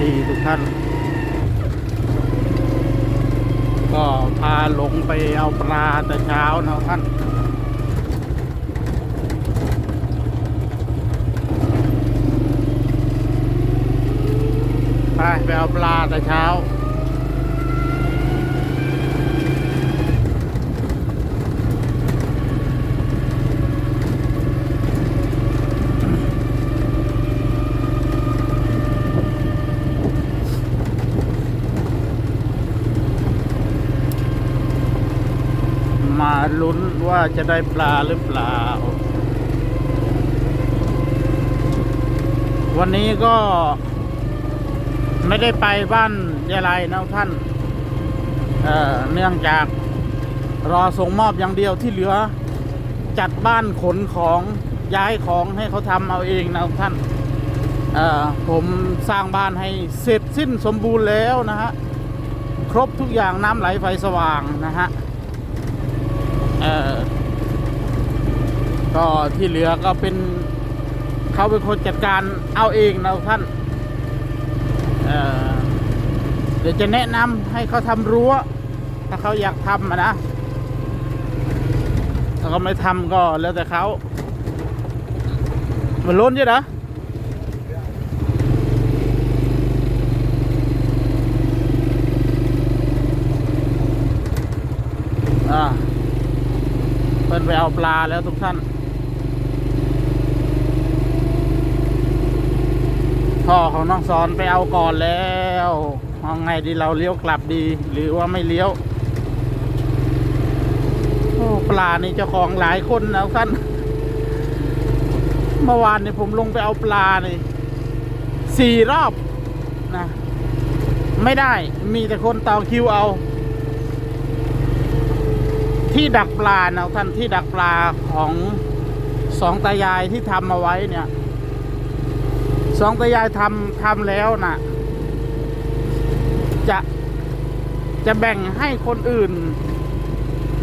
ดีทุกท่าน ก็พาหลงไปเอาปลาแต่เช้านะท่านไปไปเอาปลาแต่เช้า มาลุ้นว่าจะได้ปลาหรือเปล่า วันนี้ก็ ไม่ได้ไปบ้านยายไรนะท่านเอ่อเนื่องจากรอส่งมอบอย่างเดียวที่เหลือ จัดบ้านขนของย้ายของให้เขาทำเอาเองนะท่านเอ่อผมสร้างบ้านให้เสร็จสิ้นสมบูรณ์แล้วนะฮะ ครบทุกอย่างน้ำไหลไฟสว่างนะฮะ เออก็ที่เหลือก็เป็นเขาเป็นคนจัดการเอาเองนะท่านเเดี๋ยวจะแนะนำให้เขาทำรั้ว ถ้าเขาอยากทำนะถ้าเขาไม่ทำก็แล้วแต่เขามันล้นใช่เหรออ่า เพิ่น ไปเอาปลาแล้วทุกท่านพ่อของน้องสอนไปเอาก่อนแล้วเอาไงดีเราเลี้ยวกลับดี หรือว่าไม่เลี้ยวโอ้ปลานี่เจ้าของหลายคนนะท่านเมื่อวานนี่ผมลงไปเอาปลานี่สี่รอบนะ ไม่ได้มีแต่คนต่อคิวเอา ที่ดักปลานะท่านที่ดักปลาของสองตายายที่ทำเอาไว้เนี่ยสองตายายทำทำแล้วนะจะจะแบ่งให้คนอื่น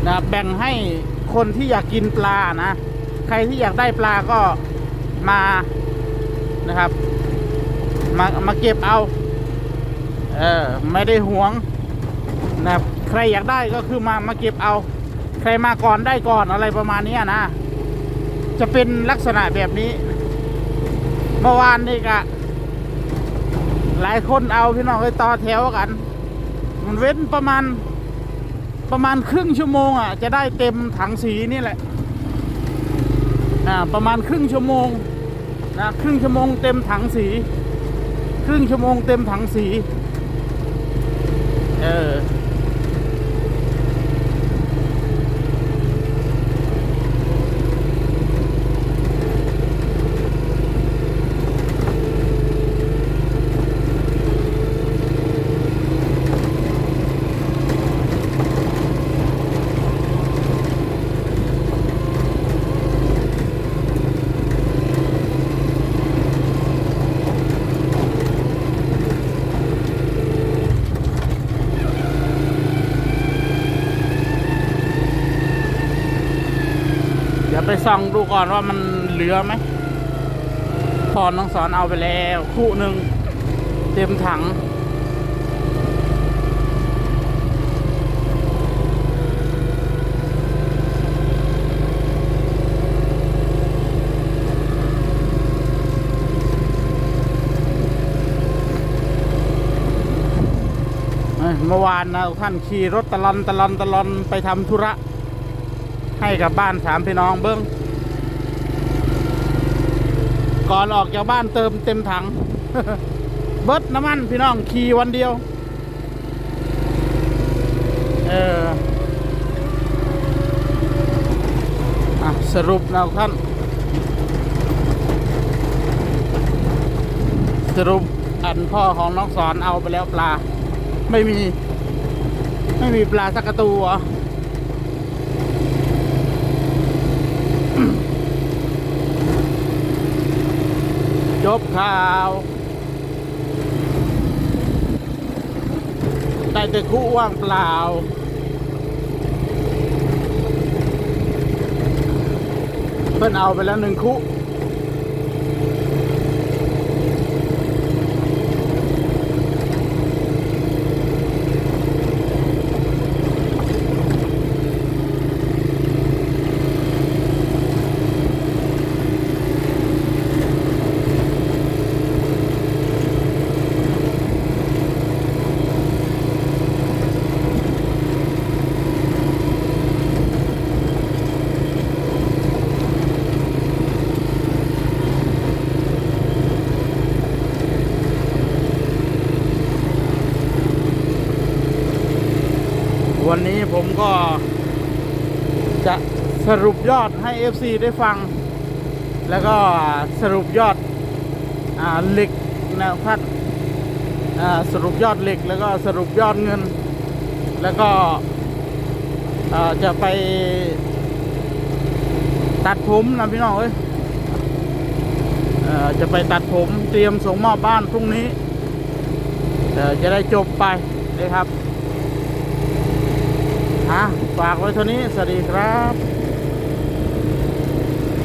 นะแบ่งให้คนที่อยากกินปลานะ ใครที่อยากได้ปลาก็มานะครับ มามาเก็บเอา เออไม่ได้หวงนะครับใครอยากได้ก็คือมามาเก็บเอา ใครมาก่อนได้ก่อนอะไรประมาณนี้นะ จะเป็นลักษณะแบบนี้ เมื่อวานนี่กะ หลายคนเอาพี่น้องไปต่อแถวกัน มันเว้นประมาณประมาณครึ่งชั่วโมงอะจะได้เต็มถังสีนี่แหละอ่าประมาณครึ่งชั่วโมงนะครึ่งชั่วโมงเต็มถังสี ครึ่งชั่วโมงเต็มถังสี เออ เดี๋ยวไปส่องดูก่อนว่ามันเหลือไหมพอน้องสอนเอาไปแล้ว คู่หนึ่งเต็มถังเอ้ยเมื่อวานนะท่านขี่รถตะลอนตะลอนตะลอนไปทำธุระ ให้กับบ้านสามพี่น้องเบิ้งก่อนออกจากบ้านเติมเต็มถัง เบิดน้ำมันพี่น้องขี่วันเดียว เออสรุปนะท่าน สรุปอันพ่อของน้องสอนเอาไปแล้วปลา ไม่มี ไม่มีปลาสักกระตัว บข่าวได้แต่คู่ว่างเปล่า เพิ่นเอาไปแล้วหนึ่งคู่ันนี้ผมก็จะสรุปยอดให้ FC ได้ฟัง แล้วก็สรุปยอดอเหล็กนะครับสรุปยอดเหล็กแล้วก็สรุปยอดเงิน แล้วก็จะไปตัดผมนะพี่น้องเอ้ยจะไปตัดผมเตรียมส่งมอบบ้านพรุ่งนี้จะได้จบไปเลยครับ อะฝากไว้เท่านี้ สวัสดีครับ